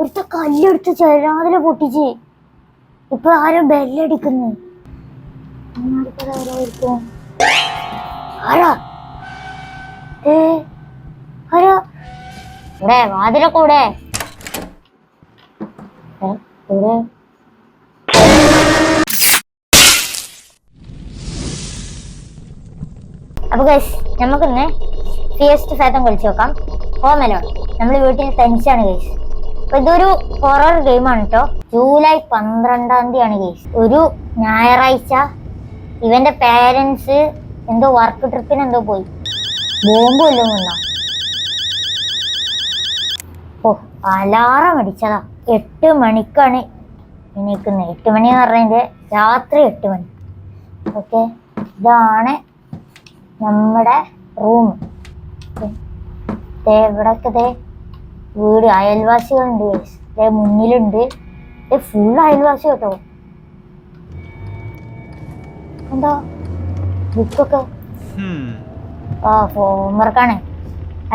ഒരുത്ത കല്ലെടുത്ത് ചെരാതിൽ പൊട്ടിച്ച്. ഇപ്പൊ ആരോ ബെല്ലടിക്കുന്നു. വാതിലെ അപ്പൊ ഗൈസ് നമുക്കിന്ന് ഫിയസ്റ്റ് ഫാത്തം കളിച്ചു നോക്കാം. ഹോമലോ നമ്മൾ വീട്ടിൽ ആണ് ഗൈസ് ഇതൊരു ഹൊറർ ഗെയിമാണ് കേട്ടോ ജൂലൈ പന്ത്രണ്ടാം തീയതിയാണ് ഗൈസ് ഒരു ഞായറാഴ്ച ഇവന്റെ പേരൻസ് എന്തോ വർക്ക് ട്രിപ്പിന് എന്തോ പോയി. ബോംബ് വല്ലതും വന്ന? ഓ അലാറം അടിച്ചതാ. എട്ട് മണിക്കാണ് എണീക്കുന്നത്. എട്ട് മണി എന്ന് പറഞ്ഞതിന്റെ രാത്രി എട്ട് മണി. ഓക്കെ ഇതാണ് നമ്മുടെ റൂം ഇവിടൊക്കെ ദേ വീട് അയൽവാസികളുണ്ട്. ദേ മുന്നിലുണ്ട്. ഫുൾ അയൽവാസി കേട്ടോ. എന്താ? ബുക്കൊക്കെ. ആ ഹോംവർക്കാണ്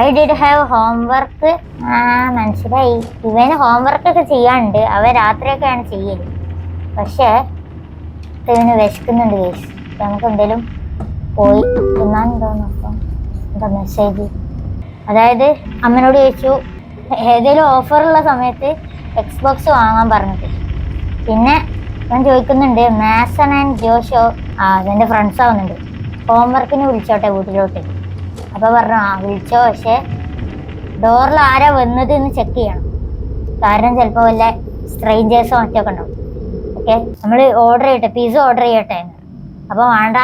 ഐ ഡിഡ് ഹാവ് ഹോംവർക്ക് ആ മനസ്സിലായി. ഇവന് ഹോംവർക്ക് ഒക്കെ ചെയ്യാനുണ്ട്. അവ രാത്രിയൊക്കെയാണ് ചെയ്യൽ. പക്ഷേ ഇവന് വിശക്കുന്നുണ്ട് കേസ് നമുക്ക് എന്തെങ്കിലും പോയി തിന്നാൻ തോന്നുന്നു അപ്പം എന്താ മെസ്സേജ് അതായത് അമ്മനോട് ചോദിച്ചു ഏതെങ്കിലും ഓഫറുള്ള സമയത്ത് എക്സ് ബോക്സ് വാങ്ങാൻ പറഞ്ഞിട്ട്. പിന്നെ ഞാൻ ചോദിക്കുന്നുണ്ട് മാസൺ ആൻഡ് ജോഷോ ആ അതെന്റെ ഫ്രണ്ട്സ് ആവുന്നുണ്ട്. ഹോംവർക്കിന് വിളിച്ചോട്ടെ വീട്ടിലോട്ട്. അപ്പോൾ പറഞ്ഞു ആ വിളിച്ചോ പക്ഷേ ഡോറിൽ ആരാ വന്നത് എന്ന് ചെക്ക് ചെയ്യണം. കാരണം ചിലപ്പോൾ വല്ല സ്ട്രെയിഞ്ചേഴ്സോ മറ്റൊക്കെ ഉണ്ടാവും. ഓക്കെ നമ്മൾ ഓർഡർ ചെയ്യട്ടെ പിസ്സ ഓർഡർ ചെയ്യട്ടെ. എന്ന് അപ്പോൾ വേണ്ട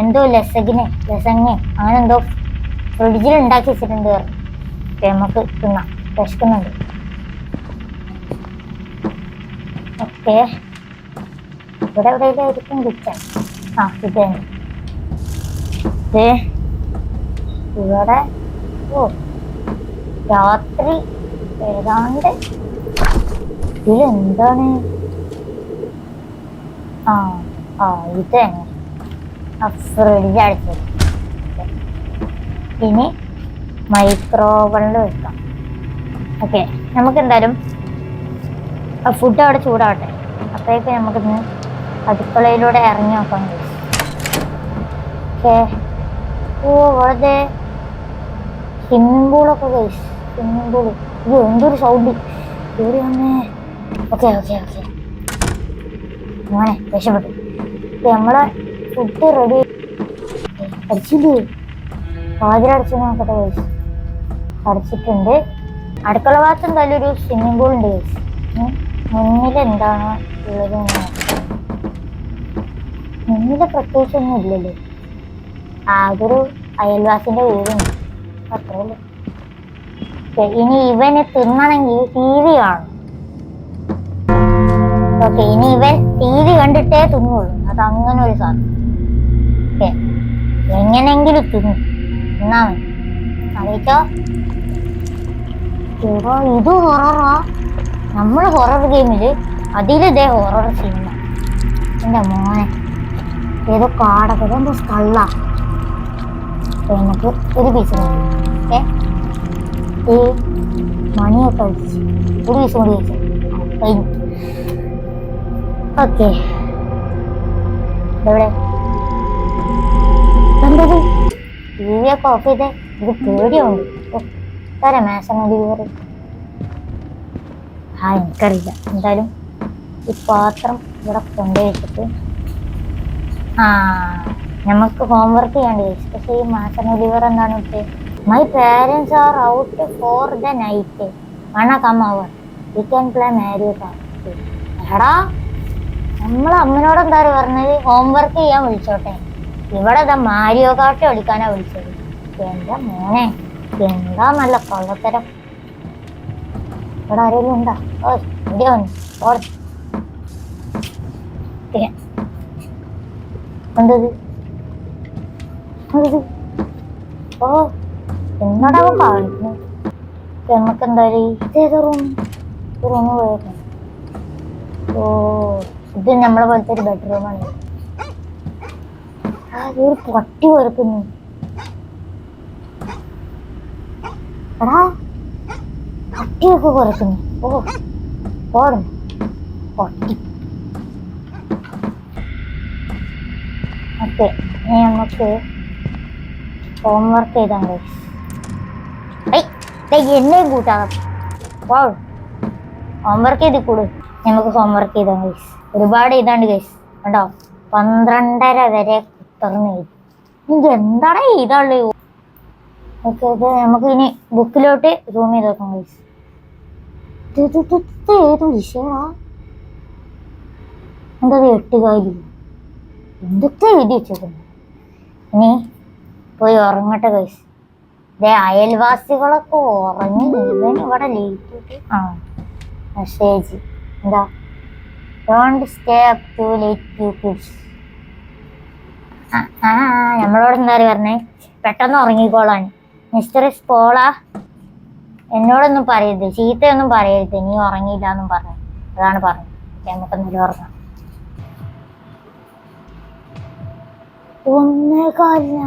എന്തോ ലസഗിന് ലസങ്ങ് അങ്ങനെ എന്തോ ഫ്രിഡ്ജിൽ ഉണ്ടാക്കി വെച്ചിട്ടുണ്ട്. നമുക്ക് തിന്നാം. വിശക്കുന്നുണ്ട് ഓക്കെ. ഇവിടെ എവിടെയായിരിക്കും കിച്ചൺ ആ ഇത്. ഇവിടെ ഓ രാത്രി ഏതാണ്ട് ഇതിലെന്താണ് ആ ആ ഇത് തന്നെ ആ ഫ്രിഡ്ജ് അടിച്ചത് ഇനി മൈക്രോവണിൽ വെക്കാം. ഓക്കെ നമുക്ക് എന്തായാലും ആ ഫുഡ് അവിടെ ചൂടാവട്ടെ. അപ്പോഴേക്ക് നമുക്കിന്ന് അടുക്കളയിലൂടെ ഇറങ്ങി നോക്കാം. ഓക്കെ ഓ വളരെ സ്വിമ്മിംഗ് പൂളൊക്കെ കഴിച്ച് സ്വിമ്മിംഗ് പൂൾ ഇത് എന്തൊരു സൗണ്ട് ഇവിടെ വന്നേ. ഓക്കെ ഓക്കെ ഓക്കെ അങ്ങനെ രക്ഷപ്പെട്ടു. നമ്മളെ ഫുഡ് റെഡി അടിച്ചില്ലേ? വാതിലടച്ചു നോക്കട്ടെ കഴിച്ചു അടച്ചിട്ടുണ്ട്. അടുക്കള ഭാഗത്ത് എന്തായാലും ഒരു സ്വിമ്മിംഗ് പൂൾ ഉണ്ട്. മുന്നിൽ എന്താണ് ഉള്ളത് മുന്നിൽ പ്രത്യേകിച്ച് ഒന്നും ഇല്ലല്ലോ? ആകൊരു അയൽവാസിന്റെ വീടുണ്ട്. അത്രേ ഇനി ഇവന് തിന്നണമെങ്കിൽ ടി വി കാണും ഓക്കെ ഇനി ഇവൻ ടി വി കണ്ടിട്ടേ തിന്നുള്ളൂ. അത് അങ്ങനെ ഒരു സാധനം എങ്ങനെങ്കിലും തിന്നു മതി. അറിയിച്ചോ? എടോ ഇത് ഹൊററാ നമ്മൾ ഹൊറർ ഗെയിമിൽ അതിലിതേ ഹൊറർ സിനിമ എന്റെ മോനെ. ഏതോ കാടൊക്കെ എന്തോ സ്കള്ളാ എനിക്ക് ഒരു പീസ് ഏ? മണിയൊക്കെ വെച്ച് ഒരു പീസ് കൂടി വെച്ചു ഓക്കെ. എവിടെ എന്തത് ടി വി ഒക്കെ ഓഫ് ചെയ്തേ. ഇത് തരാം മാസം ഡെലിവറി ആ എനിക്കറിയില്ല. എന്തായാലും ഈ പാത്രം ഇവിടെ കൊണ്ടുവച്ചിട്ട് ആ നമുക്ക് ഹോംവർക്ക് ചെയ്യണ്ടേ പക്ഷേ ഈ മാസം ഡെലിവർ എന്താണ് വിട്ടേ my parents are out for the night wanna come over we can play Mario എടാ നമ്മൾ അമ്മനോട് എന്താ പറഞ്ഞത്? ഹോംവർക്ക് ചെയ്യാൻ വിളിച്ചോട്ടെ. ഇവിടെ ഇതാ മാരിയോ കാട്ടി കളിക്കാനാ വിളിച്ചത്. എന്റെ മോനെ. എന്താ നല്ല കള്ളത്തരം? ഇവിടെ ആരെങ്കിലും ഉണ്ടോ? ഓ ഇവിടെ ഓ. എന്നോടാ കാണിക്കുന്നു നമുക്ക് എന്തായാലും റൂം പോയിരുന്നു ഓ ഇത് നമ്മളെ പോലത്തെ ഒരു ബെഡ്റൂമാണ് ആ ഒരു പൊട്ടി വരക്കുന്നു എടാ പട്ടിയൊക്കെ കുറക്കുന്നു ഓ പോടും പട്ടി. ഓക്കെ ഇനി നമുക്ക് ഹോംവർക്ക് ചെയ്താൽ ഏയ് എന്നെയും കൂട്ടാകാം പോ ഹോംവർക്ക് ചെയ്ത് കൂടു. നമുക്ക് ഹോംവർക്ക് ചെയ്താൽ ഗൈസ് ഒരുപാട് എഴുതാണ്ട് ഗൈസ് കണ്ടോ? പന്ത്രണ്ടര വരെ കുത്തർന്ന് ഇത് എന്താണ് എഴുതാനുള്ളത്? ഓക്കെ ഇത് നമുക്ക് ഇനി ബുക്കിലോട്ട് സൂം ചെയ്ത് നോക്കാം ഗൈസ് ഏത് വിഷയമാ എന്താ എട്ട് കാര്യം? എന്തൊക്കെ എഴുതി വെച്ചേക്കുന്നു? ഇനി പോയി ഉറങ്ങട്ടെ ഗൈസ് ഇതേ അയൽവാസികളൊക്കെ ഉറങ്ങി ഇവിടെ ലേറ്റ് ആ മെസ്സേജ്. എന്താ? Don't stay up too late you kids ആ നമ്മളോട് എന്താ പറഞ്ഞേ? പെട്ടെന്ന് ഉറങ്ങിക്കോളാൻ. മിസ്റ്റർ സ്പോള എന്നോടൊന്നും പറയരുത്. ചീത്തയൊന്നും പറയരുത്. നീ ഉറങ്ങിയില്ല എന്നും പറഞ്ഞു. അതാണ് പറഞ്ഞത്. നമുക്ക് ഉറങ്ങാം. ഒന്നേ കാലിന.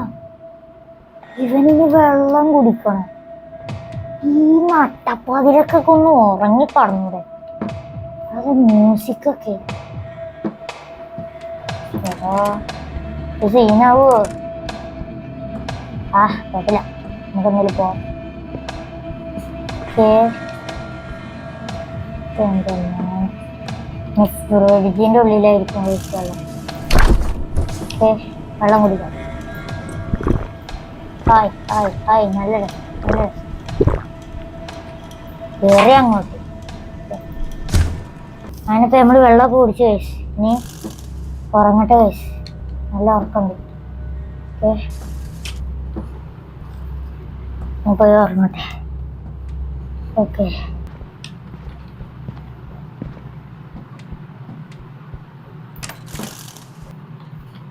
ഇവനിന് വെള്ളം കുടിക്കണം. ഈ നട്ടപ്പാതിരൊക്കെ ഒന്ന് ഉറങ്ങി കടന്നൂടെ അത് മ്യൂസിക്കൊക്കെ സീനാവോ ആ നമുക്കെന്തായാലും പോവാം ഫ്രിഡ്ജിന്റെ ഉള്ളിലായിരിക്കും വെള്ളം ഓക്കേ വെള്ളം കുടിക്കാം. ഹായ് ഹായ് ഹായ് നല്ല നല്ല. കേറി അങ്ങോട്ട്. അതിനിപ്പോ നമ്മൾ വെള്ളമൊക്കെ കുടിച്ച് കഴിച്ചു ഇനി ഉറങ്ങട്ടെ കഴിച്ചു. നല്ല ഉറക്കമുണ്ട് ഓക്കെ പോയി ഉറങ്ങട്ടെ ഓക്കെ.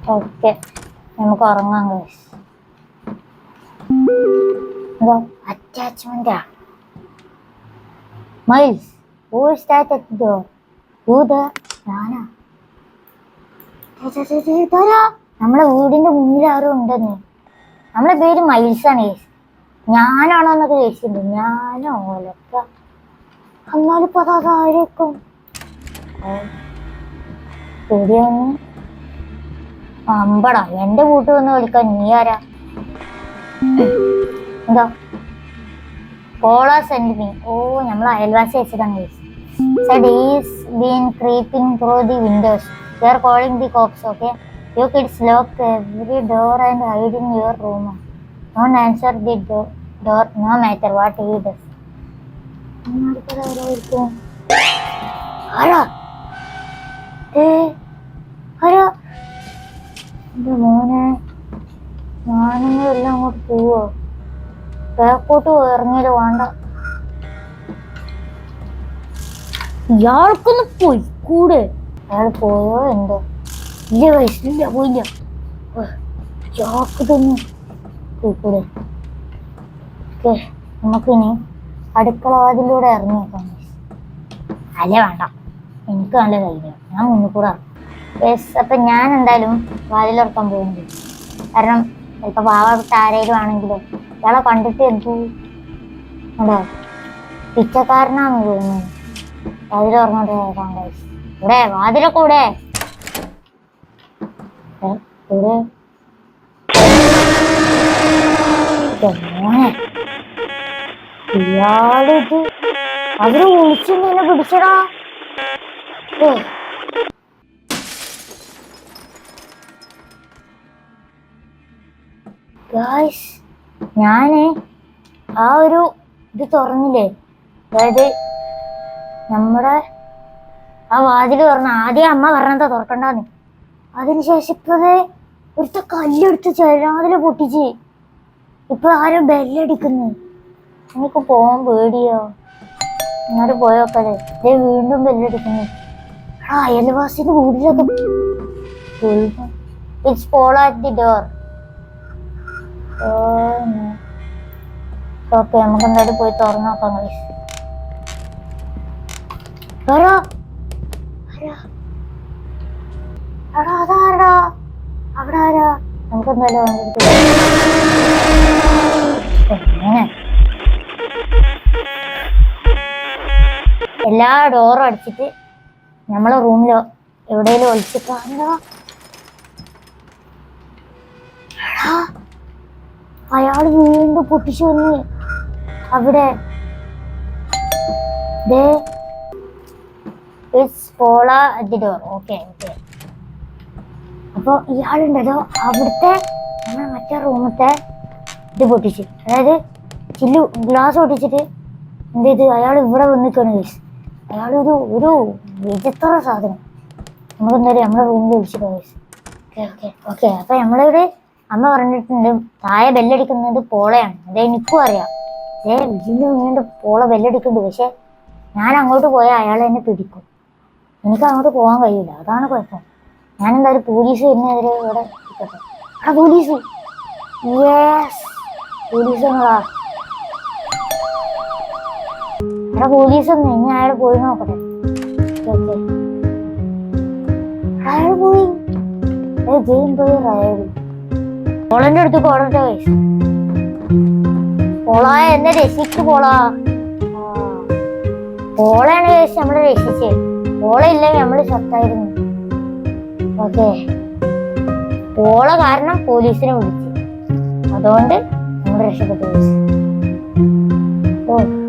ഓക്കെ. നമുക്ക് ഉറങ്ങാം ഗൈസ് അറ്റാച്ച്മെന്റാ mice who is that at door who the ഞാനാ? ദേ, ദേ, ദേ, ദേ? നമ്മളെ വീടിന്റെ മുന്നിൽ ആരും ഉണ്ടെന്ന്. നമ്മളെ പേര് മൈൽസ് ആണ് കേസ് ഞാനാണോ എന്നൊക്കെ ചോദിച്ചിട്ടുണ്ട്. ഞാനോ ഓലക്ക അന്നാലിപ്പോ അതാ താഴേക്കും. അമ്പടാ. എന്റെ കൂട്ട് വന്ന് വിളിക്കാൻ നീ ആരാ? എന്താ? ഫോളോ സെൻഡ് ഓ നമ്മൾ അയൽവാസി അയച്ചിട്ടാണ് ൂമ് Don't answer the do- door no matter what he does. മോനെ. ഞാനിങ്ങനെ എല്ലാം അങ്ങോട്ട് പോവോ? ബാക്കോട്ട് ഇറങ്ങിയത് വേണ്ട. ഇയാൾക്കൊന്ന് പോയി കൂടെ അയാൾ പോയോ എന്തോ? ഇല്ല വയസ്സ് പോയില്ല. ഉഹ്, പോയിക്കൂടെ ഓക്കെ നമുക്കിനി അടുക്കള വാതിലൂടെ ഇറങ്ങി നോക്കാം അല്ലേ വേണ്ട. എനിക്ക് നല്ല ധൈര്യം ഞാൻ മുന്നിൽ കൂടെ യെസ് അപ്പം ഞാൻ എന്തായാലും വാതിലുറക്കാൻ പോകുന്നുണ്ട് കാരണം ചിലപ്പോൾ പാവപ്പെട്ട ആരെങ്കിലും ആണെങ്കിലോ ഇയാളെ കണ്ടിട്ട് എന്തു? ഉണ്ടോ പിച്ചക്കാരനാന്ന് തോന്നുന്നു. വാതിൽ. ഇവിടെ വാതിലൊക്കെ ഇവിടെ. ഇവിടെ എന്റെ ഇയാളിത് അവർ വിളിച്ചു നിന്നെ പിടിച്ചടാ. ഞാൻ ആ ഒരു ഇത് തുറന്നില്ലേ? അതായത് നമ്മുടെ ആ വാതിൽ തുറന്ന ആദ്യം അമ്മ പറഞ്ഞതാ തുറക്കണ്ടെന്ന്. അതിനുശേഷം ഇപ്പത് ഒരുത്ത കല്ലെടുത്ത് ചേരാതിൽ പൊട്ടിച്ച്. ഇപ്പൊ ആരും ബെല്ലടിക്കുന്നു എനിക്ക് പോവാൻ പേടിയോ? ഇങ്ങോട്ട് പോയോക്കല്ലേ ഇതേ വീണ്ടും ബെല്ലടിക്കുന്നു ആ അയൽവാസിന്റെ വീട്ടിലൊക്കെ ഓക്കെ നമുക്ക് എന്തായാലും പോയി തുറന്നു നോക്കാം? അവിടെ ആരാ? എല്ലാ ഡോറും അടിച്ചിട്ട് നമ്മളെ റൂമിലോ എവിടെയെങ്കിലും ഒളിച്ചിട്ടാണല്ലോ. അയാൾ വീണ്ടും പൊട്ടിച്ചു വന്ന് അവിടെ ഡോർ ഓക്കെ ഓക്കെ അപ്പോൾ ഇയാളുണ്ടല്ലോ അവിടുത്തെ നമ്മളെ മറ്റേ റൂമത്തെ ഇത് പൊട്ടിച്ച്. അതായത് ചില്ലു ഗ്ലാസ് പൊട്ടിച്ചിട്ട് എന്ത് ചെയ്ത്? അയാൾ ഇവിടെ വന്നിക്കാണ് ഗൈസ് അയാളൊരു ഒരു വിചിത്ര സാധനം. നമുക്ക് നമ്മുടെ റൂമിൽ വിളിച്ചിട്ട് ഗൈസ് ഓക്കെ ഓക്കെ ഓക്കെ അപ്പം നമ്മളിവിടെ അമ്മ പറഞ്ഞിട്ടുണ്ട് താഴെ ബെല്ലടിക്കുന്നത് പോളയാണ്. അത് എനിക്കും അറിയാം. ഏ വീണ്ടും വീണ്ടും പോള ബെല്ലടിക്കുന്നുണ്ട്. പക്ഷെ ഞാൻ അങ്ങോട്ട് പോയാൽ അയാൾ എന്നെ പിടിക്കും. എനിക്ക് അങ്ങോട്ട് പോകാൻ കഴിയില്ല. അതാണ് കുഴപ്പം. ഞാൻ ഒരു പോലീസ് വരുന്നതിരെ ഇവിടെ ആ പോലീസ് യെസ് പോലീസ് എന്നതാ എടാ പോലീസ് ഒന്ന് അയാൾ പോയി നോക്കട്ടെ. ഓക്കെ അയാൾ പോയി. ജയിൻ പോയി അയാൾ പോളന്റെ അടുത്ത് പോടട്ടെ വയസ്സ് പോളാ എന്നെ രക്ഷിക്ക് പോളാ പോളാണ് ചേച്ചി നമ്മളെ രക്ഷിച്ചേ. പോള ഇല്ലെങ്കിൽ നമ്മൾ ചത്തായിരുന്നു അതെ. ഓളെ കാരണം പോലീസിനെ വിളിച്ചു. അതുകൊണ്ട് നമ്മൾ രക്ഷപ്പെട്ടു. ഓ.